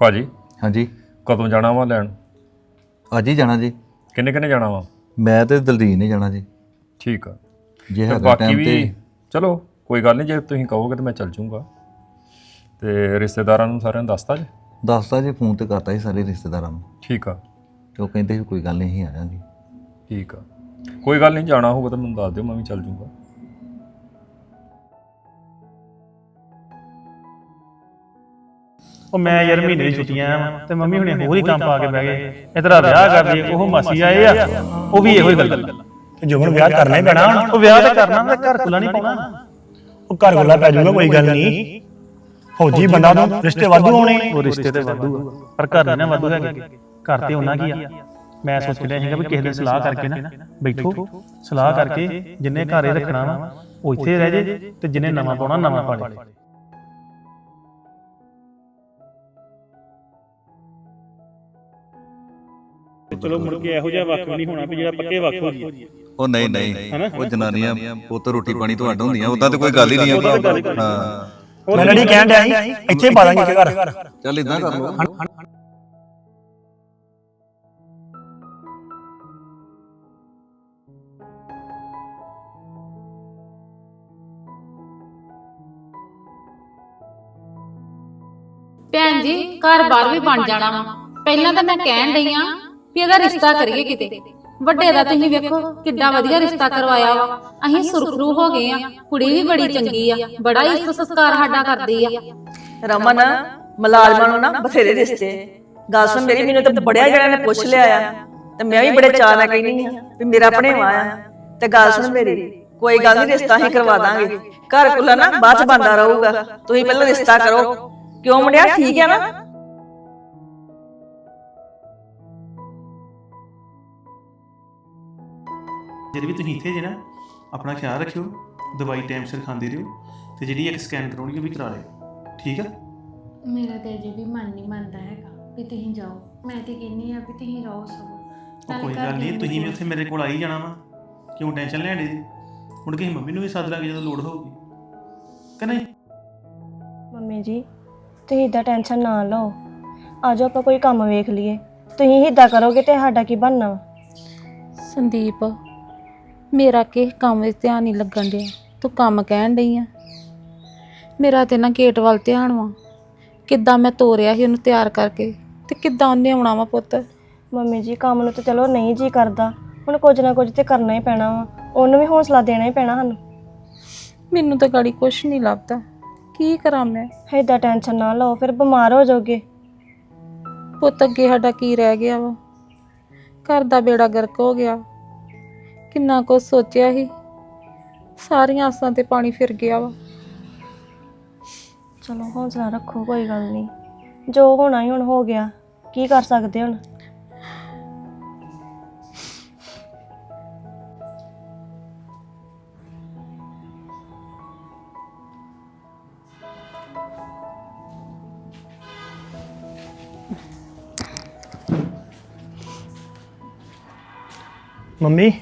ਭਾਜੀ? ਹਾਂਜੀ। ਕਦੋਂ ਜਾਣਾ ਵਾ ਲੈਣ? ਅੱਜ ਹੀ ਜਾਣਾ ਜੀ। ਕਿੰਨੇ ਕਿੰਨੇ ਜਾਣਾ ਵਾ? ਮੈਂ ਤੇ ਦਲਦੀਨ ਨੇ ਜਾਣਾ ਜੀ। ਠੀਕ ਆ। ਜੇ ਤੇ ਹੈਗਾ ਬਾਕੀ ਟਾਈਮ ਵੀ ਤੇ। ਚਲੋ ਕੋਈ ਗੱਲ ਨਹੀਂ ਜੇ ਤੁਸੀਂ ਕਹੋਗੇ ਤਾਂ ਮੈਂ ਚੱਲ ਜਾਊਂਗਾ ਤੇ ਰਿਸ਼ਤੇਦਾਰਾਂ ਨੂੰ ਸਾਰਿਆਂ ਨੂੰ ਦੱਸਤਾ ਜੀ? ਦੱਸਤਾ ਜੀ ਫੋਨ ਤੇ ਕਰਤਾ ਸੀ ਸਾਰੇ ਰਿਸ਼ਤੇਦਾਰਾਂ ਨੂੰ। ਠੀਕ ਆ। ਤੇ ਉਹ ਕਹਿੰਦੇ ਵੀ ਕੋਈ ਗੱਲ ਨਹੀਂ ਅਸੀਂ ਆ ਜਾਾਂਗੇ। ਠੀਕ ਆ। ਕੋਈ ਗੱਲ ਨਹੀਂ ਜਾਣਾ ਹੋਊਗਾ ਤਾਂ ਮੈਨੂੰ ਦੱਸ ਦਿਓ ਮੈਂ ਵੀ ਚੱਲ ਜਾਊਂਗਾ ਉਹ ਮੈਂ ਯਾਰ ਮਹੀਨੇ ਦੀ ਛੁੱਟੀਆਂ ਆ ਤੇ ਮੰਮੀ ਹੁਣੇ ਹੋਰ ਹੀ ਕੰਮ ਪਾ ਕੇ ਬਹਿ ਗਏ। ਇਧਰ ਵਿਆਹ ਕਰ ਲਈ ਉਹ ਮਾਸੀ ਆਏ ਆ ਉਹ ਵੀ ਇਹੋ ਹੀ ਗੱਲ ਤੇ ਜੁਗਨ ਵਿਆਹ ਕਰਨਾ ਹੀ ਪੈਣਾ ਹੁਣ। ਉਹ ਵਿਆਹ ਤਾਂ ਕਰਨਾ ਮੈਂ ਘਰ ਖੁੱਲਾ ਨਹੀਂ ਪਾਉਣਾ। ਉਹ ਘਰ ਵਾਲਾ ਪੈ ਜਾਊਗਾ ਕੋਈ ਗੱਲ ਨਹੀਂ। ਫੌਜੀ ਬੰਦਾ ਤੋਂ ਰਿਸ਼ਤੇ ਵਾਧੂ ਆਉਣੇ। ਉਹ ਰਿਸ਼ਤੇ ਤੇ ਵਾਧੂ ਆ ਪਰ ਘਰ ਨਹੀਂ ਨਾ ਵਾਧੂ ਹੈਗੇ। ਘਰ ਤੇ ਉਹਨਾਂ ਕੀ ਆ? ਮੈਂ ਸੋਚ ਰਿਹਾ ਸੀਗਾ ਵੀ ਕਿਸੇ ਦਿਨ ਸਲਾਹ ਕਰਕੇ ਨਾ ਬੈਠੋ ਸਲਾਹ ਕਰਕੇ ਜਿੰਨੇ ਘਰ ਇਹ ਰੱਖਣਾ ਵਾ ਉਹ ਇੱਥੇ ਰਹਿ ਜੇ ਤੇ ਜਿੰਨੇ ਨਵਾਂ ਪਾਉਣਾ ਨਵਾਂ ਪਾ ਲੇ ਚਲੋ ਮੁੜ ਕੇ ਇਹੋ ਜਿਹਾ ਵੱਖ ਨਹੀਂ ਹੋਣਾ ਵੀ ਜਿਹੜਾ ਪੱਕੇ ਵੱਖ ਹੋ ਜੀ ਉਹ ਨਹੀਂ ਨਹੀਂ। ਉਹ ਜਨਾਨੀਆਂ ਪੁੱਤ ਰੋਟੀ ਪਾਣੀ ਤੋਂ ਅੱਡ ਹੁੰਦੀਆਂ ਉਦਾਂ ਤੇ ਕੋਈ ਗੱਲ ਹੀ ਨਹੀਂ ਆ ਹਾਂ। ਮੈਂ ਲੜੀ ਕਹਿਣ ਡਿਆ ਸੀ ਇੱਥੇ ਪਾ ਦਾਂਗੇ ਇੱਕ ਘਰ। ਚੱਲ ਇਦਾਂ ਕਰ ਲਓ। ਭੈਣ ਜੀ ਘਰ-ਬਾਰ ਵੀ ਬਣ ਜਾਣਾ ਵਾ। ਪਹਿਲਾਂ ਤਾਂ ਮੈਂ ਕਹਿਣ ਡਈ ਆ ਵੀ ਇਹਦਾ ਰਿਸ਼ਤਾ ਕਰੀਏ ਕਿਤੇ, ਵੱਡੇ ਦਾ ਤੁਸੀਂ ਵੇਖੋ ਕਿੱਡਾ ਵਧੀਆ ਰਿਸ਼ਤਾ ਕਰਵਾਇਆ ਵਾ। ਅਸੀਂ ਸੁਰਖਰੂ ਹੋ ਗਏ ਆ, ਕੁੜੀ ਵੀ ਬੜੀ ਚੰਗੀ ਆ, ਬੜਾ ਇੱਜ਼ਤ ਸਤਿਕਾਰ ਸਾਡਾ ਕਰਦੀ ਆ। ਰਮਨ, ਮਲਾਜ਼ਮਾਂ ਨੂੰ ਨਾ ਬਥੇਰੇ ਰਿਸ਼ਤੇ। ਗੱਲ ਸੁਣ ਮੇਰੀ, ਮੈਨੂੰ ਤਾਂ ਬੜਿਆ ਜਿਹੜਾ ਨੇ ਪੁੱਛ ਲਿਆ ਆ। ਤੇ ਮੈਂ ਵੀ ਬੜੇ ਚਾਅ ਨਾਲ ਕਹਿੰਦੀ ਆ ਵੀ ਮੇਰਾ ਭਣੇਵਾ ਆ। ਤੇ ਗੱਲ ਸੁਣ ਮੇਰੀ, ਕੋਈ ਗੱਲ ਨਹੀਂ, ਰਿਸ਼ਤਾ ਹੀ ਕਰਵਾ ਦਾਂਗੇ। ਘਰ ਕੁਲਾ ਨਾ ਬਾਅਦ ਚ ਬੰਦਾ ਰਹੂਗਾ। ਤੁਸੀਂ ਪਹਿਲਾਂ ਰਿਸ਼ਤਾ ਕਰੋ। ਕਿਉਂ ਮੁੰਡਿਆ? ਠੀਕ ਆ ਨਾ? ਜਦ ਵੀ ਤੁਸੀਂ ਇੱਥੇ ਜੇ ਨਾ ਆਪਣਾ ਖਿਆਲ ਰੱਖਿਓ ਦਵਾਈ ਟਾਈਮ ਸਿਰ ਖਾਂਦੇ ਰਹੋ ਤੇ ਜਿਹੜੀ ਇੱਕ ਸਕੈਨ ਕਰਾਉਣੀ ਉਹ ਵੀ ਕਰਾ ਲਿਓ। ਠੀਕ ਆ? ਮੇਰਾ ਤੇ ਅਜੇ ਵੀ ਮਨ ਨਹੀਂ ਮੰਨਦਾ ਹੈਗਾ ਵੀ ਤੁਸੀਂ ਜਾਓ। ਮੈਂ ਤੇ ਕਹਿੰਨੀ ਆ ਵੀ ਤੁਸੀਂ ਰਹੋ ਉਹ ਨਾਲੇ ਕੋਈ ਗੱਲ ਨਹੀਂ ਤੁਸੀਂ ਵੀ ਉੱਥੇ ਮੇਰੇ ਕੋਲ ਆਈ ਜਾਣਾ ਵਾ। ਕਿਉਂ ਟੈਨਸ਼ਨ ਲੈਣੀ ਦੀ ਹੁਣ ਕਿਸੇ ਮੰਮੀ ਨੂੰ ਵੀ ਸੱਦ ਲਾਂਗੇ ਜਦੋਂ ਲੋੜ ਹੋਊਗੀ। ਕਿ ਨਹੀਂ? ਮੰਮੀ ਜੀ ਤੁਸੀਂ ਇਦਾਂ ਟੈਨਸ਼ਨ ਨਾ ਲਓ। ਆਜੋ ਆਪਾਂ ਕੋਈ ਕੰਮ ਵੇਖ ਲਈਏ। ਤੁਸੀਂ ਇਦਾਂ ਕਰੋਗੇ ਤੇ ਸਾਡਾ ਕੀ ਬਣਨਾ? ਸੰਦੀਪ ਮੇਰਾ ਕਿਸ ਕੰਮ ਵਿੱਚ ਧਿਆਨ ਨਹੀਂ ਲੱਗਣ ਡਿਆ। ਤੂੰ ਕੰਮ ਕਹਿਣ ਡਈ ਆ। ਮੇਰਾ ਤੇ ਨਾ ਗੇਟ ਵੱਲ ਧਿਆਨ ਵਾ। ਕਿੱਦਾਂ ਮੈਂ ਤੋਰਿਆ ਸੀ ਉਹਨੂੰ ਤਿਆਰ ਕਰਕੇ ਤੇ ਕਿੱਦਾਂ ਉਹਨੇ ਆਉਣਾ ਵਾ ਪੁੱਤ? ਮੰਮੀ ਜੀ ਕੰਮ ਨੂੰ ਤੇ ਚਲੋ ਨਹੀਂ ਜੀ ਕਰਦਾ। ਹੁਣ ਕੁਝ ਨਾ ਕੁਝ ਤੇ ਕਰਨਾ ਹੀ ਪੈਣਾ ਵਾ। ਉਹਨੂੰ ਵੀ ਹੌਸਲਾ ਦੇਣਾ ਹੀ ਪੈਣਾ ਸਾਨੂੰ। ਮੈਨੂੰ ਤਾਂ ਗਾੜੀ ਕੁਛ ਨਹੀਂ ਲੱਭਦਾ। ਕੀ ਕਰਾਂ ਮੈਂ? ਇਦਾਂ ਟੈਨਸ਼ਨ ਨਾ ਲਓ ਫਿਰ ਬਿਮਾਰ ਹੋ ਜਾਓਗੇ। ਪੁੱਤ ਅੱਗੇ ਸਾਡਾ ਕੀ ਰਹਿ ਗਿਆ ਵਾ? ਘਰ ਦਾ ਬੇੜਾ ਗਰਕ ਹੋ ਗਿਆ। ਕਿੰਨਾ ਕੁਝ ਸੋਚਿਆ ਸੀ। ਸਾਰੀਆਂ ਆਸਾਂ ਤੇ ਪਾਣੀ ਫਿਰ ਗਿਆ ਵਾ। ਚਲੋ ਹੌਸਲਾ ਰੱਖੋ ਕੋਈ ਗੱਲ ਨਹੀਂ। ਜੋ ਹੋਣਾ ਹੀ ਹੁਣ ਹੋ ਗਿਆ। ਕੀ ਕਰ ਸਕਦੇ ਹੁਣ? ਮੰਮੀ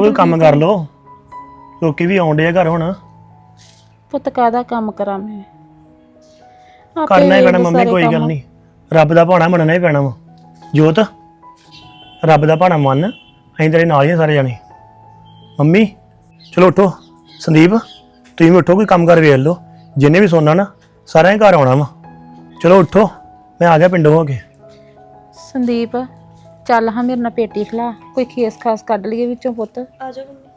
ਕੋਈ ਕੰਮ ਕਰ ਲੋ ਲੋਕੀ ਵੀ ਆਉਂਦੇ ਆ ਘਰ ਹੁਣ। ਪੁੱਤ ਕਾਦਾ ਕੰਮ ਕਰਾਂ ਮੈਂ? ਆਪੇ ਕਰਨਾ ਹੀ ਪੈਣਾ ਇਹਦੇ ਮੰਮੀ ਸਾਰੇ ਕੋਈ ਗੱਲ ਕੰਮ। ਨਹੀਂ। ਰੱਬ ਦਾ ਭਾਣਾ ਮੰਨਣਾ ਹੀ ਪੈਣਾ ਵਾ। ਜੋਤ ਰੱਬ ਦਾ ਭਾਣਾ ਮੰਨ। ਅਸੀਂ ਤੇਰੇ ਨਾਲ ਹੀ ਆ ਸਾਰੇ ਜਾਣੇ। ਮੰਮੀ ਚਲੋ ਉਠੋ। ਸੰਦੀਪ ਤੁਸੀਂ ਵੀ ਉਠੋ ਕੋਈ ਕੰਮ ਕਰ ਵੇਖ ਲਓ। ਜਿੰਨੇ ਵੀ ਸੋਨਾ ਨਾ ਸਾਰਿਆਂ ਘਰ ਆਉਣਾ ਵਾ। ਚਲੋ ਉਠੋ। ਮੈਂ ਆ ਗਿਆ ਪਿੰਡੋਂ ਹੋ ਕੇ। ਸੰਦੀਪ ਚੱਲ ਹਾਂ ਮੇਰੇ ਨਾਲ ਪੇਟੀ ਖਿਲਾ, ਕੋਈ ਖੇਸ ਖਾਸ ਕੱਢ ਲਈਏ ਵਿੱਚੋਂ ਪੁੱਤ। ਆਜੋ ਮੰਮੀ।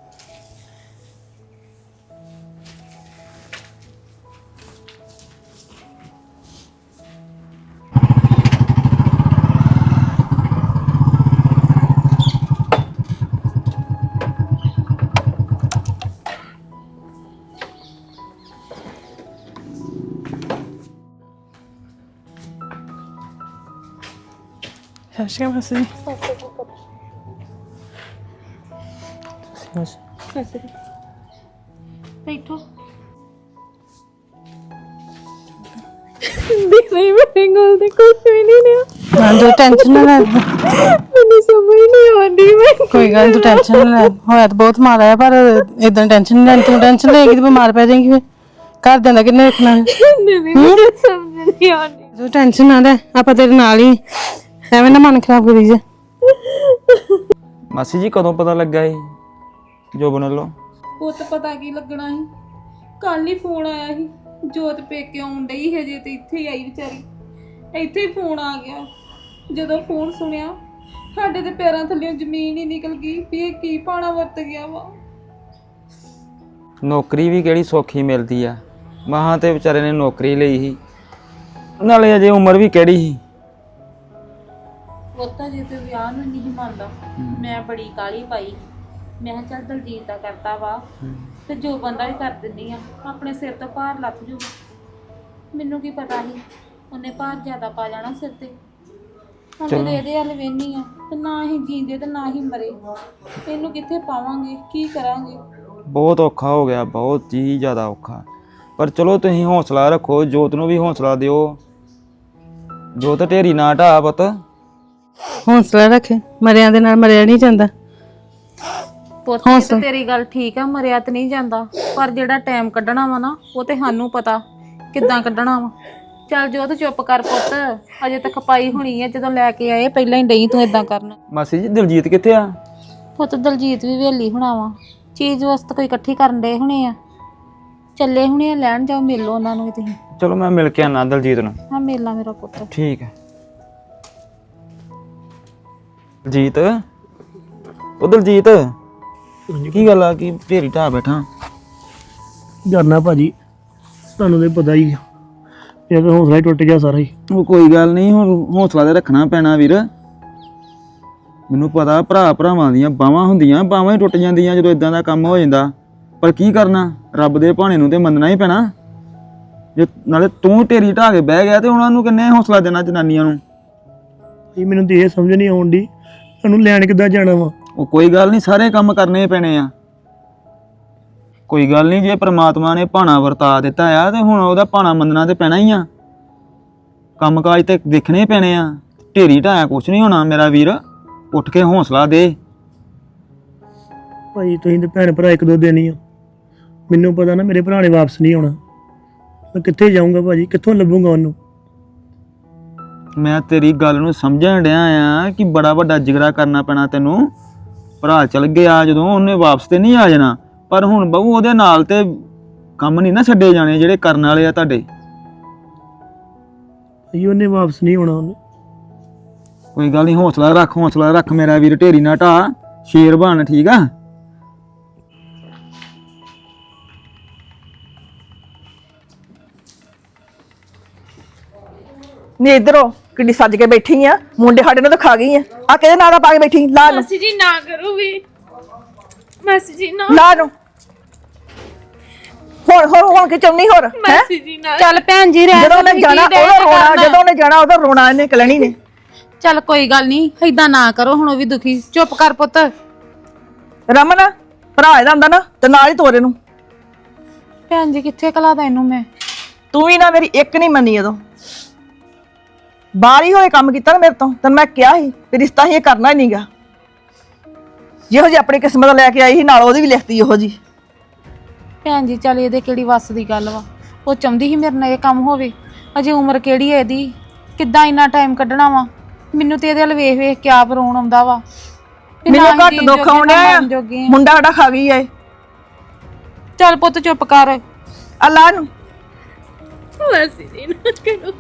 ਸ਼ਾਸ਼ਕਾ ਮਸੀ ਬੈਠੋ ਨਹੀਂ ਮੇਰੀ ਗੱਲ ਤੇ ਕੁਝ ਵੀ ਨਹੀਂ ਰਿਹਾ ਹਾਂ ਤੂੰ ਟੈਨਸ਼ਨ ਨਾ ਲੈ ਮੈਨੂੰ ਸਮਝ ਨਹੀਂ ਆਉਂਦੀ ਮੈਂ ਕੋਈ ਗੱਲ ਨੀ, ਤੂੰ ਟੈਨਸ਼ਨ ਨਾ ਲੈ ਹੋਇਆ ਤਾਂ ਬਹੁਤ ਮਾੜਾ ਪਰ ਇਦਾਂ ਟੈਨਸ਼ਨ ਨਹੀਂ ਲੈਣੀ ਤੂੰ ਟੈਨਸ਼ਨ ਲਏਗੀ ਤੇ ਬਿਮਾਰ ਪੈ ਜਾਏਗੀ ਫਿਰ ਘਰਦਿਆਂ ਦਾ ਕਿੰਨੇ ਰੱਖਣਾ ਦੀਦੀ ਮੈਨੂੰ ਸਮਝ ਨਹੀਂ ਆਉਂਦੀ ਤੂੰ ਟੈਨਸ਼ਨ ਨਾ ਲੈ ਆਪਾਂ ਤੇਰੇ ਨਾਲ ਹੀ ਐਵੇਂ ਨਾ ਮਨ ਖਰਾਬ ਕਰੀ ਜਾ। ਮਾਸੀ ਜੀ ਕਦੋਂ ਪਤਾ ਲੱਗਾ ਸੀ ਜੋਬਨ ਵੱਲੋਂ? ਪੁੱਤ ਪਤਾ ਕੀ ਲੱਗਣਾ ਸੀ? ਕੱਲ ਹੀ ਫੋਨ ਆਇਆ ਸੀ ਜੋਤ ਪੇਕੇ ਆਉਣ ਡਈ ਹਜੇ ਤੇ ਇੱਥੇ ਹੀ ਆਈ ਵਿਚਾਰੀ। ਇੱਥੇ ਹੀ ਫੋਨ ਆ ਗਿਆ। ਜਦੋਂ ਫੋਨ ਸੁਣਿਆ ਸਾਡੇ ਤੇ ਪੈਰਾਂ ਥੱਲੇੋਂ ਜ਼ਮੀਨ ਹੀ ਨਿਕਲ ਗਈ ਵੀ ਇਹ ਕੀ ਪਾਣਾ ਵਰਤ ਗਿਆ ਵਾ। ਨੌਕਰੀ ਵੀ ਕਿਹੜੀ ਸੌਖੀ ਮਿਲਦੀ ਆ। ਮਹਾਂ ਤੇ ਵਿਚਾਰੇ ਨੇ ਨੌਕਰੀ ਲਈ ਸੀ। ਨਾਲੇ ਅਜੇ ਉਮਰ ਵੀ ਕਿਹੜੀ ਸੀ? ਪੁੱਤ ਜੇ ਤੇ ਵਿਆਹ ਨੂੰ ਨਹੀਂ ਮੰਨਦਾ ਮੈਂ ਬੜੀ ਕਾਲੀ ਪਾਈ। ਮੈਂ ਕਿਹਾ ਚੱਲ ਦਲਜੀਤ ਦਾ ਕਰਤਾ ਵਾ ਤੇ ਜੋ ਬੰਦਾ ਵੀ ਕਰ ਦਿੰਦੀ ਆ ਆਪਣੇ ਸਿਰ ਤੋਂ ਭਾਰ ਲੱਥ ਜੂ। ਮੈਨੂੰ ਕੀ ਪਤਾ ਸੀ ਉਹਨੇ ਭਾਰ ਜ਼ਿਆਦਾ ਪਾ ਜਾਣਾ ਸਿਰ ਤੇ। ਹੁਣ ਚਲੋ। ਜਦੋਂ ਇਹਦੇ ਵੱਲ ਵੇਨੀ ਆ ਤੇ ਨਾ ਹੀ ਜੀਂਦੇ ਤੇ ਨਾ ਹੀ ਮਰੇ। ਇਹਨੂੰ ਕਿੱਥੇ ਪਾਵਾਂਗੇ ਕੀ ਕਰਾਂਗੇ? ਬਹੁਤ ਔਖਾ ਹੋ ਗਿਆ ਬਹੁਤ ਹੀ ਜ਼ਿਆਦਾ ਔਖਾ। ਪਰ ਚਲੋ ਤੁਸੀਂ ਹੌਸਲਾ ਰੱਖੋ ਜੋਤ ਨੂੰ ਵੀ ਹੌਸਲਾ ਦਿਓ। ਜੋਤ ਢੇਰੀ ਨਾ ਢਾ ਪੁੱਤ। ਹੌਸਲਾ ਰੱਖ ਮਰਿਆਂ ਦੇ ਨਾਲ ਮਰਿਆ ਨਹੀਂ ਜਾਂਦਾ। ਪੁੱਤ ਇਹ ਤਾਂ ਤੇਰੀ ਗੱਲ ਠੀਕ ਆ ਮਰਿਆ ਤੇ ਨਹੀਂ ਜਾਂਦਾ। ਪਰ ਜਿਹੜਾ ਟਾਈਮ ਕੱਢਣਾ ਵਾ ਨਾ ਉਹ ਤੇ ਸਾਨੂੰ ਪਤਾ ਕਿੱਦਾਂ ਕੱਢਣਾ ਵਾ। ਚੱਲ ਜੋ ਤੂੰ ਚੁੱਪ ਕਰ ਪੁੱਤ। ਅਜੇ ਤੱਕ ਪਾਈ ਹੋਣੀ ਆ ਜਦੋਂ ਲੈ ਕੇ ਆਏ ਪਹਿਲਾਂ ਹੀ ਡਈ ਤੂੰ ਇਦਾਂ ਕਰਨ। ਮਾਸੀ ਜੀ ਦਿਲਜੀਤ ਕਿੱਥੇ ਆ? ਪੁੱਤ ਦਲਜੀਤ ਵੀ ਵੇਲੀ ਹੋਣਾ ਵਾ। ਚੀਜ਼ ਵਸਤ ਕੋਈ ਇਕੱਠੀ ਕਰਨ ਦੇ ਹੋਣੇ ਆ। ਚੱਲੇ ਹੋਣੇ ਆ ਲੈਣ ਜਾਓ ਮਿਲ ਉਹਨਾਂ ਨੂੰ ਵੀ ਤੁਸੀਂ। ਚਲੋ ਮੈਂ ਮਿਲ ਕੇ ਆਣਾ ਦਿਲਜੀਤ ਨੂੰ। ਹਾਂ ਮਿਲ ਮੇਰਾ ਪੁੱਤ। ਠੀਕ ਹੈ ਦਲਜੀਤ ਉਹ ਦਲਜੀਤ? ਕੀ ਗੱਲ ਆ? ਕੀ ਢੇਰੀ ਢਾ ਬੈਠਾ? ਕਰਨਾ ਭਾਜੀ ਤੁਹਾਨੂੰ ਤੇ ਪਤਾ ਹੀ ਆ। ਇਹ ਤਾਂ ਹੌਸਲਾ ਹੀ ਟੁੱਟ ਗਿਆ ਸਾਰਾ ਹੀ। ਉਹ ਕੋਈ ਗੱਲ ਨਹੀਂ ਹੁਣ ਹੌਸਲਾ ਤੇ ਰੱਖਣਾ ਪੈਣਾ ਵੀਰ। ਮੈਨੂੰ ਪਤਾ ਭਰਾ ਭਰਾਵਾਂ ਦੀਆਂ ਬਾਹਾਂ ਹੁੰਦੀਆਂ ਬਾਹਾਂ ਹੀ ਟੁੱਟ ਜਾਂਦੀਆਂ ਜਦੋਂ ਇਦਾਂ ਦਾ ਕੰਮ ਹੋ ਜਾਂਦਾ। ਪਰ ਕੀ ਕਰਨਾ? ਰੱਬ ਦੇ ਭਾਣੇ ਨੂੰ ਤੇ ਮੰਨਣਾ ਹੀ ਪੈਣਾ। ਜੇ ਨਾਲੇ ਤੂੰ ਢੇਰੀ ਢਾ ਕੇ ਬਹਿ ਗਿਆ ਤੇ ਉਹਨਾਂ ਨੂੰ ਕਿੰਨੇ ਹੌਸਲਾ ਦੇਣਾ ਜਨਾਨੀਆਂ ਨੂੰ? ਇਹ ਮੈਨੂੰ ਤੇ ਇਹ ਸਮਝ ਨਹੀਂ ਆਉਂਦੀ ਤੁਹਾਨੂੰ ਲੈਣ ਕਿੱਦਾਂ ਜਾਣਾ ਵਾ? ਉਹ ਕੋਈ ਗੱਲ ਨਹੀਂ ਸਾਰੇ ਕੰਮ ਕਰਨੇ ਪੈਣੇ ਆ। ਕੋਈ ਗੱਲ ਨਹੀਂ ਜੇ ਪ੍ਰਮਾਤਮਾ ਨੇ ਭਾਣਾ ਵਰਤਾ ਦਿੱਤਾ ਆ ਤੇ ਹੁਣ ਉਹਦਾ ਭਾਣਾ ਮੰਨਣਾ ਤੇ ਪੈਣਾ ਹੀ ਆ। ਕੰਮਕਾਜ ਤੇ ਦੇਖਣੇ ਪੈਣੇ ਆ। ਢੇਰੀ ਢਾਇਆ ਕੁਛ ਨਹੀਂ ਹੋਣਾ ਮੇਰਾ ਵੀਰ। ਉੱਠ ਕੇ ਹੌਸਲਾ ਦੇ। ਭਾਜੀ ਤੁਸੀਂ ਤੇ ਭੈਣ ਭਰਾ ਇੱਕ ਦੋ ਦਿਨ ਹੀ ਆ ਮੈਨੂੰ ਪਤਾ ਨਾ ਮੇਰੇ ਭਰਾ ਨੇ ਵਾਪਸ ਨਹੀਂ ਆਉਣਾ। ਮੈਂ ਕਿੱਥੇ ਜਾਊਂਗਾ ਭਾਜੀ? ਕਿੱਥੋਂ ਲੱਭੂੰਗਾ ਉਹਨੂੰ? ਮੈਂ ਤੇਰੀ ਗੱਲ ਨੂੰ ਸਮਝਣ ਡਿਆ ਆ ਕਿ ਬੜਾ ਵੱਡਾ ਜਿਗਰਾ ਕਰਨਾ ਪੈਣਾ ਤੈਨੂੰ। ਭਰਾ ਚਲ ਗਿਆ ਜਦੋਂ ਉਹਨੇ ਵਾਪਸ ਤੇ ਨਹੀਂ ਆ ਜਾਣਾ। ਪਰ ਹੁਣ ਬਹੂ ਉਹਦੇ ਨਾਲ ਤੇ ਕੰਮ ਨਹੀਂ ਨਾ ਛੱਡੇ ਜਾਣੇ ਜਿਹੜੇ ਕਰਨ ਵਾਲੇ ਆ ਤੁਹਾਡੇ। ਭਾਜੀ ਉਹਨੇ ਵਾਪਸ ਨਹੀਂ ਆਉਣਾ ਉਹਨੇ। ਕੋਈ ਗੱਲ ਨਹੀਂ ਹੌਸਲਾ ਰੱਖ ਹੌਸਲਾ ਰੱਖ ਮੇਰਾ ਵੀਰ ਢੇਰੀ ਨਾ ਢਾ। ਸ਼ੇਰ ਬਣ ਠੀਕ ਆ? ਨੀ ਇਧਰੋਂ ਕਿੱਡੀ ਸੱਜ ਕੇ ਬੈਠੀ ਆ ਮੁੰਡੇ ਸਾਡੇ ਨੂੰ ਤਾਂ ਖਾ ਗਈ ਆ। ਆ ਕਿਹਦੇ ਨਾਂ ਦਾ ਪਾ ਕੇ ਬੈਠੀ? ਲਾ ਨੂੰ। ਮਾਸੀ ਜੀ ਨਾ ਕਰੋ ਵੀ ਮਾਸੀ ਜੀ ਨਾ। ਲਾ ਨੂੰ। ਹੁਣ ਹੁਣ ਹੁਣ ਕਿ ਚੰਨੀ ਹੋਰ ਹੈਂ? ਮਾਸੀ ਜੀ ਨਾ। ਚੱਲ ਭੈਣ ਜੀ ਰਹਿ ਜਦੋਂ ਉਹਨੇ ਜਾਣਾ ਉਹਦਾ ਰੋਣਾ ਜਦੋਂ ਉਹਨੇ ਜਾਣਾ ਉਹਦਾ ਰੋਣਾ ਇਹਨੇ ਕਲਣੀ ਨੇ। ਚੱਲ ਕੋਈ ਗੱਲ ਨਹੀਂ ਏਦਾਂ ਨਾ ਕਰੋ ਹੁਣ ਉਹ ਵੀ ਦੁਖੀ। ਚੁੱਪ ਕਰ ਪੁੱਤ। ਰਮਨ ਭਰਾ ਇਹਦਾ ਹੁੰਦਾ ਨਾ ਤੇ ਨਾਲ ਹੀ ਤੋਰੇ ਨੂੰ। ਭੈਣ ਜੀ ਕਿੱਥੇ ਕਲਾਦਾ ਇਹਨੂੰ ਮੈਂ? ਤੂੰ ਵੀ ਨਾ ਮੇਰੀ ਇੱਕ ਨਹੀਂ ਮੰਨੀ ਉਦੋਂ। ਬਾਹਰ ਹੀ ਹੋਏ ਕੰਮ ਕੀਤਾ ਨਾ ਮੇਰੇ ਤੋਂ ਤੈਨੂੰ ਮੈਂ ਕਿਹਾ ਸੀ ਵੀ ਰਿਸ਼ਤਾ ਹੀ ਇਹ ਕਰਨਾ ਹੀ ਨਹੀਂਗਾ। ਜਿਹੋ ਜਿਹੀ ਆਪਣੀ ਕਿਸਮਤ ਲੈ ਕੇ ਆਈ ਸੀ ਨਾਲ ਉਹਦੀ ਵੀ ਲਿਖਤੀ ਉਹੋ ਜੀ ਭੈਣ ਜੀ ਚੱਲ ਇਹਦੇ ਕਿਹੜੀ ਵੱਸ ਦੀ ਗੱਲ ਵਾ? ਉਹ ਚਾਹੁੰਦੀ ਸੀ ਮੇਰੇ ਨਾਲ ਇਹ ਕੰਮ ਹੋਵੇ। ਅਜੇ ਉਮਰ ਕਿਹੜੀ ਹੈ ਇਹਦੀ? ਕਿੱਦਾਂ ਇੰਨਾ ਟਾਈਮ ਕੱਢਣਾ ਵਾ? ਮੈਨੂੰ ਤੇ ਇਹਦੇ ਵੱਲ ਵੇਖ ਵੇਖ ਕੇ ਆਪ ਰੋਣ ਆਉਂਦਾ ਵਾ। ਵੀ ਨਾ ਮੈਨੂੰ ਹੀ ਘੱਟ ਜੀਣ ਦੁੱਖ ਜੋਗੇ, ਨਾ ਆਉਂਦਿਆ ਆ। ਮਰਨ ਜੋਗੇ ਆ। ਮੁੰਡਾ ਸਾਡਾ ਖਾ ਗਈ ਏ ਚੱਲ ਪੁੱਤ ਚੁੱਪ ਕਰ। ਅੱਲਾ ਨੂੰ। ਮਾਸੀ ਜੀ ਨਾ ਕਰੋ।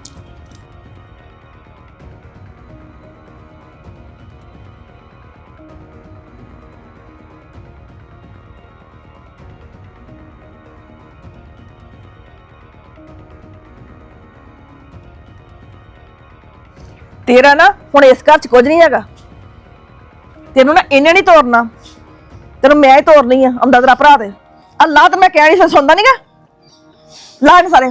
ਤੇਰਾ ਨਾ ਹੁਣ ਇਸ ਘਰ 'ਚ ਕੁਝ ਨਹੀਂ ਹੈਗਾ। ਤੈਨੂੰ ਨਾ ਇਹਨੇ ਨਹੀਂ ਤੋਰਨਾ। ਤੈਨੂੰ ਮੈਂ ਹੀ ਤੋਰਨੀ ਆ, ਆਉਂਦਾ ਤੇਰਾ ਭਰਾ ਤੇ। ਅੱਲਾ ਤੇ ਮੈਂ ਕਹਿ ਨਹੀਂ ਸੁਣਦਾ ਨਹੀਂਗਾ ਲਾ ਇਹਨੂੰ ਸਾਰੇ।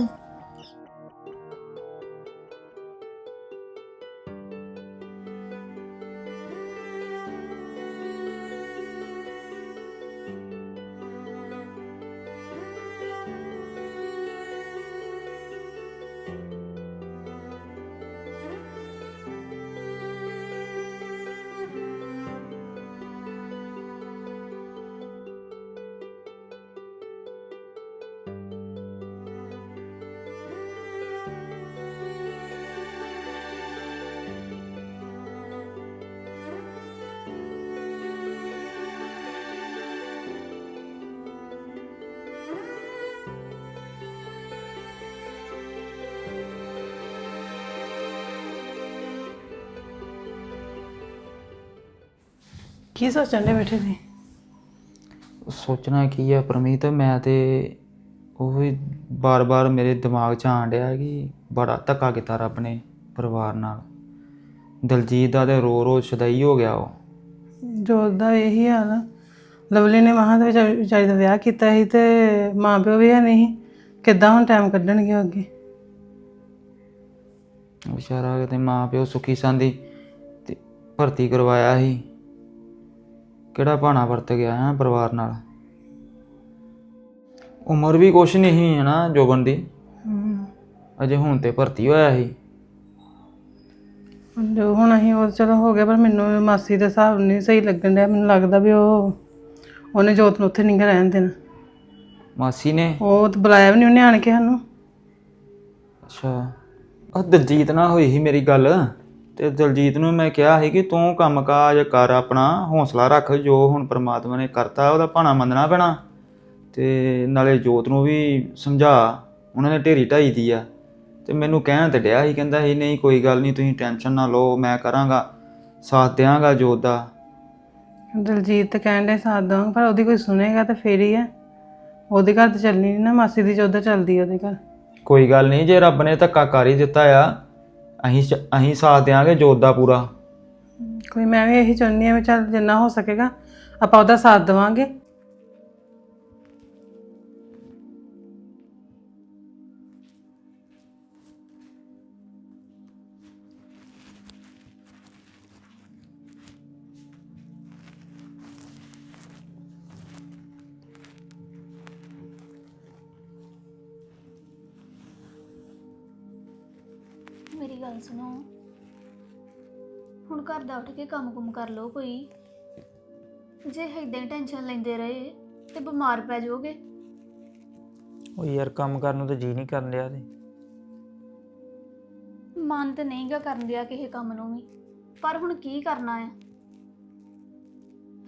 ਕੀ ਸੋਚਣ ਦੇ ਬੈਠੇ ਸੀ? ਸੋਚਣਾ ਕੀ ਆ ਪਰਮੀਤ ਮੈਂ ਤੇ ਉਹ ਹੀ ਬਾਰ-ਬਾਰ ਮੇਰੇ ਦਿਮਾਗ 'ਚ ਆਣ ਡਿਆ ਕਿ ਬੜਾ ਧੱਕਾ ਕੀਤਾ ਰੱਬ ਨੇ ਪਰਿਵਾਰ ਨਾਲ। ਦਲਜੀਤ ਦਾ ਤੇ ਰੋ ਰੋ ਸ਼ਦਈ ਹੋ ਗਿਆ ਉਹ। ਜੋਤ ਦਾ ਇਹੀ ਹਾਲ ਆ। ਲਵਲੀ ਨੇ ਮਹਾਂ ਦੇ ਵਿੱਚ ਵਿਚਾਰੀ ਦਾ ਵਿਆਹ ਕੀਤਾ ਸੀ ਤੇ ਮਾਂ ਪਿਓ ਵੀ ਹੈ ਨਹੀਂ ਕਿੱਦਾਂ ਹੁਣ ਟਾਈਮ ਕੱਢਣਗੇ ਉਹ ਅੱਗੇ? ਵਿਚਾਰਾ ਕਿਤੇ ਮਾਂ ਪਿਓ ਸੁਖੀ ਸੰਦੀ ਤੇ ਭਰਤੀ ਕਰਵਾਇਆ ਸੀ। ਕਿਹੜਾ ਭਾਣਾ ਵਰਤ ਗਿਆ ਹੈ ਪਰਿਵਾਰ ਨਾਲ? ਉਮਰ ਵੀ ਕੁਛ ਨਹੀਂ ਹੈ ਨਾ ਜੋਬਨ ਦੀ। ਅਜੇ ਹੁਣ ਤੇ ਭਰਤੀ ਹੋਇਆ ਸੀ। ਜੋ ਹੁਣ ਅਸੀਂ ਉਹ ਚਲੋ ਹੋ ਗਿਆ ਪਰ ਮੈਨੂੰ ਮਾਸੀ ਦੇ ਹਿਸਾਬ ਨਹੀਂ ਸਹੀ ਲੱਗਣ ਡਿਆ। ਮੈਨੂੰ ਲੱਗਦਾ ਵੀ ਉਹ ਉਹਨੇ ਜੋਤ ਨੂੰ ਉੱਥੇ ਨਹੀਂ ਗਾ ਰਹਿਣ ਦੇਣਾ। ਮਾਸੀ ਨੇ? ਉਹ ਤਾਂ ਬੁਲਾਇਆ ਵੀ ਨਹੀਂ ਉਹਨੇ ਆਣ ਕੇ ਸਾਨੂੰ। ਅੱਛਾ। ਆ ਦਲਜੀਤ ਨਾਲ ਹੋਈ ਸੀ ਮੇਰੀ ਗੱਲ। ਤੇ ਦਲਜੀਤ ਨੂੰ ਮੈਂ ਕਿਹਾ ਸੀ ਕਿ ਤੂੰ ਕੰਮਕਾਜ ਕਰ ਆਪਣਾ ਹੌਸਲਾ ਰੱਖ ਜੋ ਹੁਣ ਪ੍ਰਮਾਤਮਾ ਨੇ ਕਰਤਾ ਉਹਦਾ ਭਾਣਾ ਮੰਨਣਾ ਪੈਣਾ। ਤੇ ਨਾਲੇ ਜੋਤ ਨੂੰ ਵੀ ਸਮਝਾ ਉਹਨਾਂ ਨੇ ਢੇਰੀ ਢਾਈ ਦੀ ਆ। ਤੇ ਮੈਨੂੰ ਕਹਿਣ ਤੇ ਡਿਆ ਸੀ ਕਹਿੰਦਾ ਸੀ ਨਹੀਂ ਕੋਈ ਗੱਲ ਨਹੀਂ ਤੁਸੀਂ ਟੈਨਸ਼ਨ ਨਾ ਲਓ ਮੈਂ ਕਰਾਂਗਾ ਸਾਥ ਦਿਆਂਗਾ ਜੋਤ ਦਾ। ਦਲਜੀਤ ਤੇ ਕਹਿਣ ਦੇ ਸਾਥ ਦਵਾਂਗਾ ਪਰ ਉਹਦੀ ਕੋਈ ਸੁਨੇਗਾ ਤਾਂ ਫੇਰ ਹੀ ਹੈ ਉਹਦੇ ਘਰ ਤਾਂ ਚੱਲਣੀ ਨਹੀਂ ਨਾ ਮਾਸੀ ਦੀ ਚੌਧਰ ਚੱਲਦੀ ਉਹਦੇ ਘਰ। ਕੋਈ ਗੱਲ ਨਹੀਂ ਜੇ ਰੱਬ ਨੇ ਧੱਕਾ ਕਰ ਹੀ ਦਿੱਤਾ ਆ ਅਸੀਂ ਚ- ਅਸੀਂ ਸਾਥ ਦਿਆਂਗੇ ਜੋਤ ਦਾ ਪੂਰਾ। ਕੋਈ ਮੈਂ ਵੀ ਇਹੀ ਚਾਹੁੰਦੀ ਹਾਂ ਵੀ ਚੱਲ ਜਿੰਨਾ ਹੋ ਸਕੇਗਾ, ਆਪਾਂ ਉਹਦਾ ਸਾਥ ਦੇਵਾਂਗੇ। ਗੱਲ ਸੁਣੋ। ਹੁਣ ਘਰ ਦਾ ਉੱਠ ਕੇ ਕੰਮ-ਕੁਮ ਕਰ ਲਓ ਕੋਈ। ਜੇ ਹੀ ਟੈਨਸ਼ਨ ਲੈਂਦੇ ਰਹੇ ਤੇ ਬਿਮਾਰ ਪੈ ਜਾਓਗੇ। ਉਹ ਯਾਰ ਕੰਮ ਕਰਨ ਨੂੰ ਤਾਂ ਜੀ ਨਹੀਂ ਕਰਨ ਡਿਆ ਤੇ। ਮਨ ਤੇ ਨਹੀਂਗਾ ਕਰਨ ਦਿਆ ਕਿਸੇ ਕੰਮ ਨੂੰ ਵੀ। ਪਰ ਹੁਣ ਕੀ ਕਰਨਾ ਆ?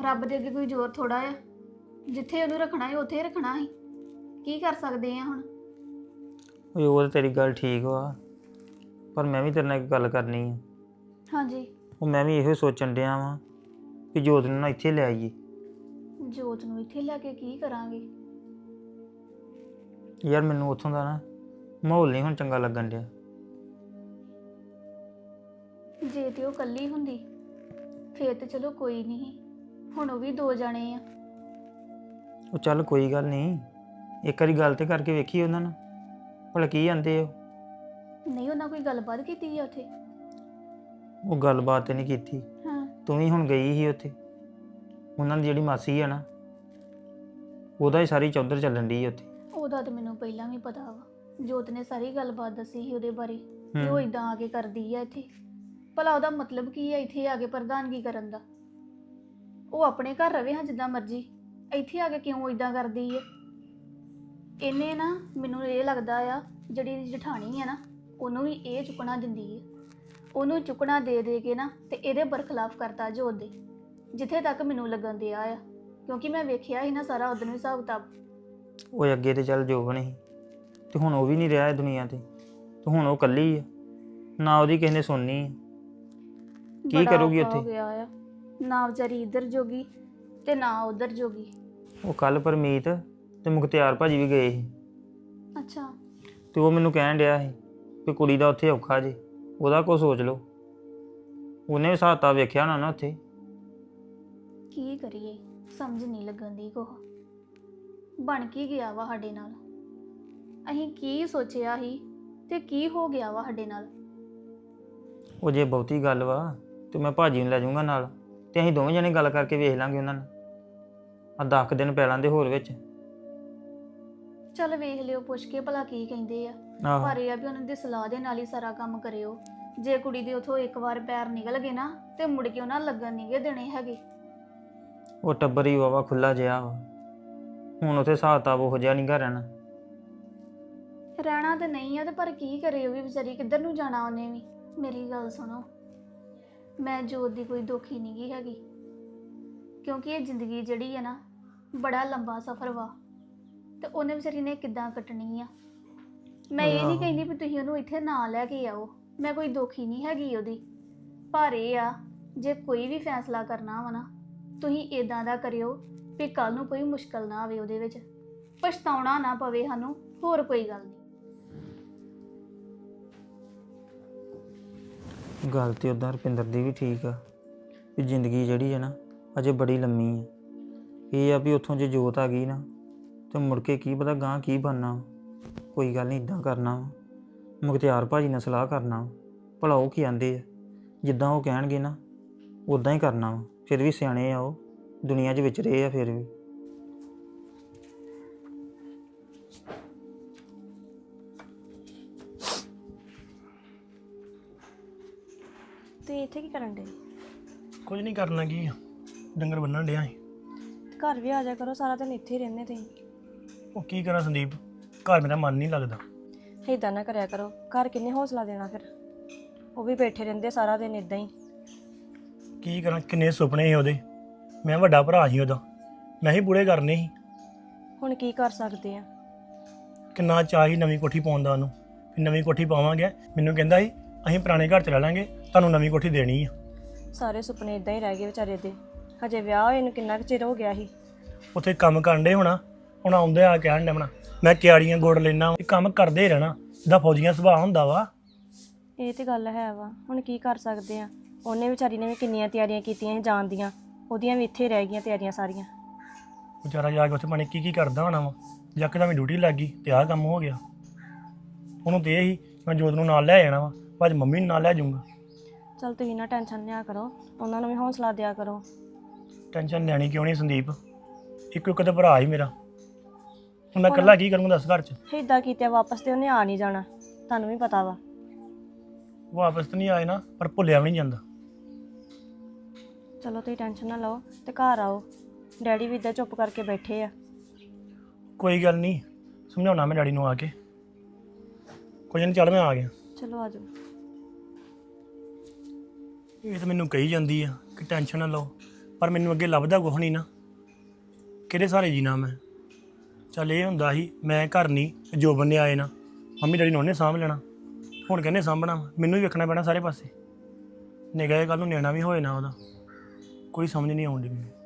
ਰੱਬ ਦੇ ਅੱਗੇ ਕੋਈ ਜ਼ੋਰ ਥੋੜਾ ਆ। ਜਿੱਥੇ ਉਹਨੂੰ ਰੱਖਣਾ ਹੈ ਉੱਥੇ ਹੀ ਰੱਖਣਾ ਹੈ ਕੀ ਕਰ ਸਕਦੇ ਆ ਹੁਣ? ਓਏ ਉਹ ਤਾਂ ਤੇਰੀ ਗੱਲ ਠੀਕ ਵਾ। ਪਰ ਮੈਂ ਵੀ ਤੇਰੇ ਨਾਲ ਇੱਕ ਗੱਲ ਕਰਨੀ ਆ। ਹਾਂਜੀ। ਉਹ ਮੈਂ ਵੀ ਇਹੋ ਸੋਚਣ ਡਿਆ ਵਾਂ ਕਿ ਜੋਤ ਨੂੰ ਨਾ ਇੱਥੇ ਲੈ ਆਈਏ। ਜੋਤ ਨੂੰ ਇੱਥੇ ਲੈ ਕੇ ਕੀ ਕਰਾਂਗੇ? ਯਾਰ ਮੈਨੂੰ ਉੱਥੋਂ ਦਾ ਨਾ ਮਾਹੌਲ ਨਹੀਂ ਹੁਣ ਚੰਗਾ ਲੱਗਣ ਡਿਆ। ਜੇ ਤੇ ਉਹ ਕੱਲੀ ਹੁੰਦੀ ਫੇਰ ਤੇ ਚਲੋ ਕੋਈ ਨਹੀਂ ਹੁਣ ਉਹ ਵੀ ਦੋ ਜਾਣੇ ਆ। ਉਹ ਚੱਲ ਕੋਈ ਗੱਲ ਨਹੀਂ ਇੱਕ ਵਾਰੀ ਗੱਲ ਤੇ ਕਰਕੇ ਵੇਖੀ ਉਹਨਾਂ ਨਾਲ ਭਲਾ ਕੀ ਜਾਂਦੇ ਉਹ। ਨਹੀਂ ਉਹਨਾਂ ਕੋਈ ਗੱਲਬਾਤ ਕੀਤੀ ਆ ਉੱਥੇ? ਉਹ ਗੱਲਬਾਤ ਨਹੀਂ ਕੀਤੀ। ਹਾਂ। ਤੂੰ ਵੀ ਹੁਣ ਗਈ ਸੀ ਉੱਥੇ? ਉਹਨਾਂ ਦੀ ਜਿਹੜੀ ਮਾਸੀ ਆ ਨਾ ਉਹਦਾ ਹੀ ਸਾਰੀ ਚੌਧਰ ਚੱਲਣ ਦੀ ਉੱਥੇ। ਉਹਦਾ ਤਾਂ ਮੈਨੂੰ ਪਹਿਲਾਂ ਵੀ ਪਤਾ ਵਾ। ਜੋਤ ਨੇ ਸਾਰੀ ਗੱਲਬਾਤ ਦੱਸੀ ਸੀ ਉਹਦੇ ਬਾਰੇ ਕਿ ਹੂੰ। ਉਹ ਇਦਾਂ ਆ ਕੇ ਕਰਦੀ ਆ ਇੱਥੇ। ਭਲਾ ਉਹਦਾ ਮਤਲਬ ਕੀ ਹੈ ਇੱਥੇ ਆ ਕੇ ਪ੍ਰਧਾਨਗੀ ਕਰਨ ਦਾ? ਉਹ ਆਪਣੇ ਘਰ ਰਵੇ ਹਾਂ ਜਿੱਦਾਂ ਮਰਜ਼ੀ। ਇੱਥੇ ਆ ਕੇ ਕਿਉਂ ਇਦਾਂ ਕਰਦੀ ਹੈ ਇਹਨੇ ਨਾ ਮੈਨੂੰ ਇਹ ਲੱਗਦਾ ਆ ਜਿਹੜੀ ਇਹਦੀ ਜਠਾਣੀ ਆ ਨਾ ਉਹਨੂੰ ਵੀ ਇਹ ਚੁੱਕਣਾ ਦਿੰਦੀ ਹੈ ਉਹਨੂੰ ਚੁੱਕਣਾ ਦੇ ਦੇ ਕੇ ਨਾ ਤੇ ਇਹਦੇ ਬਰਖਲਾਫ ਕਰਤਾ ਜੋਤ ਦੇ ਜਿੱਥੇ ਤੱਕ ਮੈਨੂੰ ਲੱਗਣ ਦਿਆ ਆ। ਕਿਉਂਕਿ ਮੈਂ ਵੇਖਿਆ ਸੀ ਨਾ ਸਾਰਾ ਉਦੋਂ ਹਿਸਾਬ ਕਿਤਾਬ। ਉਹ ਅੱਗੇ ਤੇ ਚੱਲ ਜੋਬਨ ਸੀ। ਤੇ ਹੁਣ ਉਹ ਵੀ ਨਹੀਂ ਰਿਹਾ ਇਹ ਦੁਨੀਆ ਤੇ। ਤੇ ਹੁਣ ਉਹ ਇਕੱਲੀ ਆ। ਨਾ ਉਹਦੀ ਕਿਸੇ ਨੇ ਸੁਣਨੀ ਆ। ਕੀ ਬੜਾ ਕਰੂਗੀ ਔਖਾ ਹੋ ਉੱਥੇ? ਗਿਆ ਆ। ਨਾ ਵਿਚਾਰੀ ਇੱਧਰ ਜੋਗੀ ਤੇ ਨਾ ਉਧਰ ਜੋਗੀ। ਉਹ ਕੱਲ ਪਰਮੀਤ ਤੇ ਮੁਖਤਿਆਰ ਭਾਜੀ ਵੀ ਗਏ ਸੀ। ਅੱਛਾ। ਤੇ ਉਹ ਮੈਨੂੰ ਕਹਿਣ ਡਿਆ ਸੀ ਕਿ ਕੁੜੀ ਦਾ ਉੱਥੇ ਔਖਾ ਜੇ ਉਹਦਾ ਕੋ ਸੋਚ ਲਓ। ਉਹਨੇ ਵੀ ਸਾਤਾ ਵੇਖਿਆ ਨਾ ਨਾ ਉੱਥੇ। ਕੀ ਕਰੀਏ ਸਮਝ ਨਹੀਂ ਲੱਗਣ ਦੀ ਕੋਹ ਬਣ ਕੀ ਗਿਆ ਵਾ ਸਾਡੇ ਨਾਲ। ਅਸੀਂ ਕੀ ਸੋਚਿਆ ਸੀ ਤੇ ਕੀ ਹੋ ਗਿਆ ਵਾ ਸਾਡੇ ਨਾਲ। ਉਹ ਜੇ ਬਹੁਤੀ ਗੱਲ ਵਾ ਤੇ ਮੈਂ ਭਾਜੀ ਨੂੰ ਲੈ ਜਾਊਂਗਾ ਨਾਲ ਤੇ ਅਸੀਂ ਦੋਵੇਂ ਜਣੇ ਗੱਲ ਕਰਕੇ ਵੇਖ ਲਾਂਗੇ ਉਹਨਾਂ ਨਾਲ। ਆ 10 ਦਿਨ ਪੈ ਲਾਂਦੇ ਹੋਰ ਵਿੱਚ। ਚੱਲ ਵੇਖ ਲਿਓ ਪੁੱਛ ਕੇ ਭਲਾ ਕੀ ਕਹਿੰਦੇ ਆ। ਆਹੋ। ਪਰ ਇਹ ਆ ਵੀ ਉਹਨਾਂ ਦੀ ਸਲਾਹ ਦੇ ਨਾਲ ਹੀ ਸਾਰਾ ਕੰਮ ਕਰਿਓ। ਜੇ ਕੁੜੀ ਦੇ ਉਥੋਂ ਇੱਕ ਵਾਰ ਪੈਰ ਨਿਕਲ ਗਏ ਨਾ ਤੇ ਮੁੜ ਕੇ ਉਹਨਾਂ ਲੱਗਣ ਨਹੀਂਗੇ ਦੇਣੇ ਹੈਗੇ। ਉਹ ਟੱਬਰ ਹੀ ਵਾਵਾ ਖੁੱਲਾ ਜਿਆ ਵਾ। ਹੁਣ ਉੱਥੇ ਹਿਸਾਬ ਤਾਬ ਉਹ ਜਿਹਾ ਨਹੀਂ ਰਹਿਣਾ। ਰਹਿਣਾ ਤੇ ਨਹੀਂ ਆ ਤੇ ਪਰ ਕੀ ਕਰੇ ਉਹ ਵੀ ਵਿਚਾਰੀ ਕਿੱਧਰ ਨੂੰ ਜਾਣਾ ਉਹਨੇ ਵੀ? ਮੇਰੀ ਗੱਲ ਸੁਣੋ ਮੈਂ ਜੋਤ ਦੀ ਕੋਈ ਦੁਖੀ ਨਹੀਂ ਗਈ ਹੈਗੀ। ਕਿਉਂਕਿ ਇਹ ਜ਼ਿੰਦਗੀ ਜਿਹੜੀ ਹੈ ਨਾ ਬੜਾ ਲੰਬਾ ਸਫ਼ਰ ਵਾ। ਤੇ ਉਹਨੇ ਵਿਚਾਰੀ ਨੇ ਕਿੱਦਾਂ ਕੱਟਣੀ ਆ? ਮੈਂ ਇਹ ਨਹੀਂ। ਕਹਿੰਦੀ ਵੀ ਤੁਸੀਂ ਉਹਨੂੰ ਇੱਥੇ ਨਾ ਲੈ ਕੇ ਆਓ। ਮੈਂ ਕੋਈ ਦੁਖੀ ਨਹੀਂ ਹੈਗੀ ਉਹਦੀ। ਪਰ ਇਹ ਆ ਜੇ ਕੋਈ ਵੀ ਫੈਸਲਾ ਕਰਨਾ ਵਾ ਨਾ ਤੁਸੀਂ ਇਦਾਂ ਦਾ ਕਰਿਓ ਵੀ ਕੱਲ ਨੂੰ ਕੋਈ ਮੁਸ਼ਕਲ ਨਾ ਆਵੇ ਉਹਦੇ ਵਿੱਚ। ਪਛਤਾਉਣਾ ਨਾ ਪਵੇ ਸਾਨੂੰ ਹੋਰ ਕੋਈ ਗੱਲ ਨਹੀਂ। ਗੱਲ ਤੇ ਉਦਾਂ ਰੁਪਿੰਦਰ ਦੀ ਵੀ ਠੀਕ ਆ ਵੀ ਜ਼ਿੰਦਗੀ ਜਿਹੜੀ ਹੈ ਨਾ ਅਜੇ ਬੜੀ ਲੰਮੀ ਹੈ ਇਹ ਆ ਵੀ ਉੱਥੋਂ ਜੇ ਜੋਤ ਆ ਗਈ ਨਾ ਤੇ ਮੁੜ ਕੇ ਕੀ ਪਤਾ ਗਾਂ ਕੀ ਬਣਨਾ ਕੋਈ ਗੱਲ ਨਹੀਂ ਇਦਾਂ ਕਰਨਾ ਵਾ। ਮੁਖਤਿਆਰ ਭਾਜੀ ਨਾਲ ਸਲਾਹ ਕਰਨਾ। ਭਲਾ ਉਹ ਕੀ ਆਂਦੇ ਆ। ਜਿੱਦਾਂ ਉਹ ਕਹਿਣਗੇ ਨਾ ਉਦਾਂ ਹੀ ਕਰਨਾ ਵਾ। ਫਿਰ ਵੀ ਸਿਆਣੇ ਆ ਉਹ। ਦੁਨੀਆ 'ਚ ਵਿਚ ਰਹੇ ਆ ਫਿਰ ਵੀ। ਤੁਸੀਂ ਇੱਥੇ ਕੀ ਕਰਨ ਦੇ ਕੁਝ ਨਹੀਂ ਕਰਨਾ ਕੀ ਆ। ਡੰਗਰ ਬੰਨਣ ਡਿਆ ਸੀ। ਘਰ ਵੀ ਆ ਜਾ ਕਰੋ ਸਾਰਾ ਦਿਨ ਇੱਥੇ ਹੀ ਰਹਿੰਦੇ ਤੁਸੀਂ। ਉਹ ਕੀ ਕਰਾਂ ਸੰਦੀਪ? ਘਰ ਮੇਰਾ ਮਨ ਨਹੀਂ ਲੱਗਦਾ। ਇਦਾਂ ਨਾ ਕਰਿਆ ਕਰੋ। ਘਰ ਕਿੰਨੇ ਹੌਸਲਾ ਦੇਣਾ ਫਿਰ? ਉਹ ਵੀ ਬੈਠੇ ਰਹਿੰਦੇ ਸਾਰਾ ਦਿਨ ਇਦਾਂ ਹੀ। ਕੀ ਕਰਾਂ? ਕਿੰਨੇ ਸੁਪਨੇ ਸੀ ਉਹਦੇ। ਮੈਂ ਵੱਡਾ ਭਰਾ ਸੀ ਉਹਦਾ। ਮੈਂ ਹੀ ਪੂਰੇ ਕਰਨੇ ਸੀ। ਹੁਣ ਕੀ ਕਰ ਸਕਦੇ ਆ? ਕਿੰਨਾ ਚਾਅ ਸੀ ਨਵੀਂ ਕੋਠੀ ਪਾਉਣ ਦਾ ਉਹਨੂੰ। ਵੀ ਨਵੀਂ ਕੋਠੀ ਪਾਵਾਂਗੇ। ਮੈਨੂੰ ਕਹਿੰਦਾ ਸੀ ਅਸੀਂ ਪੁਰਾਣੇ ਘਰ ਚ ਰਹਿ ਲਾਂਗੇ। ਤੁਹਾਨੂੰ ਨਵੀਂ ਕੋਠੀ ਦੇਣੀ ਆ। ਸਾਰੇ ਸੁਪਨੇ ਇਦਾਂ ਹੀ ਰਹਿ ਗਏ ਵਿਚਾਰੇ ਦੇ। ਹਜੇ ਵਿਆਹ ਹੋਏ ਨੂੰ ਕਿੰਨਾ ਕੁ ਚਿਰ ਹੋ ਗਿਆ ਸੀ? ਉੱਥੇ ਕੰਮ ਕਰਨ ਦੇ ਹੋਣਾ। ਹੁਣ ਆਉਂਦੇ ਆ ਕਹਿਣ ਡਮਣਾ ਮੈਂ ਕਿਆੜੀਆਂ ਗੋੜ ਲੈਣਾ ਇਹ ਕੰਮ ਕਰਦੇ ਹੀ ਰਹਿਣਾ ਜਿੱਦਾਂ ਫੌਜੀਆਂ ਸੁਭਾਅ ਹੁੰਦਾ ਵਾ। ਇਹ ਤੇ ਗੱਲ ਹੈ ਵਾ ਹੁਣ ਕੀ ਕਰ ਸਕਦੇ ਆ? ਉਹਨੇ ਵਿਚਾਰੀ ਨੇ ਵੀ ਕਿੰਨੀਆਂ ਤਿਆਰੀਆਂ ਕੀਤੀਆਂ ਸੀ ਜਾਣ ਦੀਆਂ ਉਹਦੀਆਂ ਵੀ ਇੱਥੇ ਰਹਿ ਗਈਆਂ ਤਿਆਰੀਆਂ ਸਾਰੀਆਂ। ਵਿਚਾਰਾ ਜਾ ਕੇ ਉੱਥੇ ਪਾਣੀ ਕੀ ਕੀ ਕਰਦਾ ਹੋਣਾ ਵਾ ਯਕਦਮ ਡਿਊਟੀ ਲੱਗ ਗਈ ਤੇ ਆਹ ਕੰਮ ਹੋ ਗਿਆ। ਉਹਨੂੰ ਤੇ ਇਹ ਹੀ ਮੈਂ ਜੋਤ ਨੂੰ ਨਾਲ ਲੈ ਜਾਣਾ ਵਾ ਅੱਜ ਮੰਮੀ ਨੂੰ ਨਾਲ ਲੈ ਜਾਊਂਗਾ। ਚਲ ਤੁਸੀਂ ਨਾ ਟੈਨਸ਼ਨ ਲਿਆ ਕਰੋ ਉਹਨਾਂ ਨੂੰ ਵੀ ਹੌਸਲਾ ਦਿਆ ਕਰੋ। ਟੈਨਸ਼ਨ ਲੈਣੀ ਕਿਉਂ ਨਹੀਂ ਸੰਦੀਪ? ਇੱਕੋ ਇੱਕ ਤਾਂ ਭਰਾ ਹੀ ਮੇਰਾ। ਹੁਣ ਮੈਂ ਇਕੱਲਾ ਕੀ ਕਰੂੰਗਾ ਦੱਸ ਘਰ 'ਚ? ਇਦਾਂ ਕੀਤੇ ਵਾਪਸ ਤੇ ਉਹਨੇ ਆ ਨਹੀਂ ਜਾਣਾ। ਤੁਹਾਨੂੰ ਵੀ ਪਤਾ ਵਾ। ਵਾਪਸ ਤਾਂ ਨਹੀਂ ਆਏ ਨਾ ਪਰ ਭੁੱਲਿਆ ਵੀ ਨਹੀਂ ਜਾਂਦਾ। ਚਲੋ ਤੁਸੀਂ ਟੈਨਸ਼ਨ ਨਾ ਲਓ ਤੇ ਘਰ ਆਓ। ਡੈਡੀ ਵੀ ਇੱਦਾਂ ਚੁੱਪ ਕਰਕੇ ਬੈਠੇ ਆ। ਕੋਈ ਗੱਲ ਨਹੀਂ ਸਮਝਾਉਣਾ ਮੈਂ ਡੈਡੀ ਨੂੰ ਆ ਕੇ। ਕੋਈ ਨਹੀਂ ਚੱਲ ਮੈਂ ਆ ਗਿਆ। ਚਲੋ ਆਜੋ ਇਹ ਤਾਂ ਮੈਨੂੰ ਕਹੀ ਜਾਂਦੀ ਆ ਕਿ ਟੈਨਸ਼ਨ ਨਾ ਲਓ ਪਰ ਮੈਨੂੰ ਅੱਗੇ ਲੱਭਦਾ ਕੁਛ ਨਹੀਂ ਨਾ। ਕਿਹੜੇ ਸਾਰੇ ਜੀਣਾ ਮੈਂ? ਚੱਲ ਇਹ ਹੁੰਦਾ ਸੀ, ਮੈਂ ਘਰ ਨਹੀਂ ਜੋਬਨ ਨੇ ਆਏ ਨਾ। ਮੰਮੀ ਡੈਡੀ ਨੂੰ ਉਹਨੇ ਸਾਂਭ ਲੈਣਾ। ਹੁਣ ਕਹਿੰਦੇ ਸਾਂਭਣਾ ਵਾ। ਮੈਨੂੰ ਹੀ ਵੇਖਣਾ ਪੈਣਾ ਸਾਰੇ ਪਾਸੇ। ਨਿਗਾਹ ਕੱਲ ਨੂੰ ਨਿਆਣਾ ਵੀ ਹੋਏ ਨਾ ਉਹਦਾ। ਕੋਈ ਸਮਝ ਨਹੀਂ ਆਉਂਦੀ ਮੈਨੂੰ।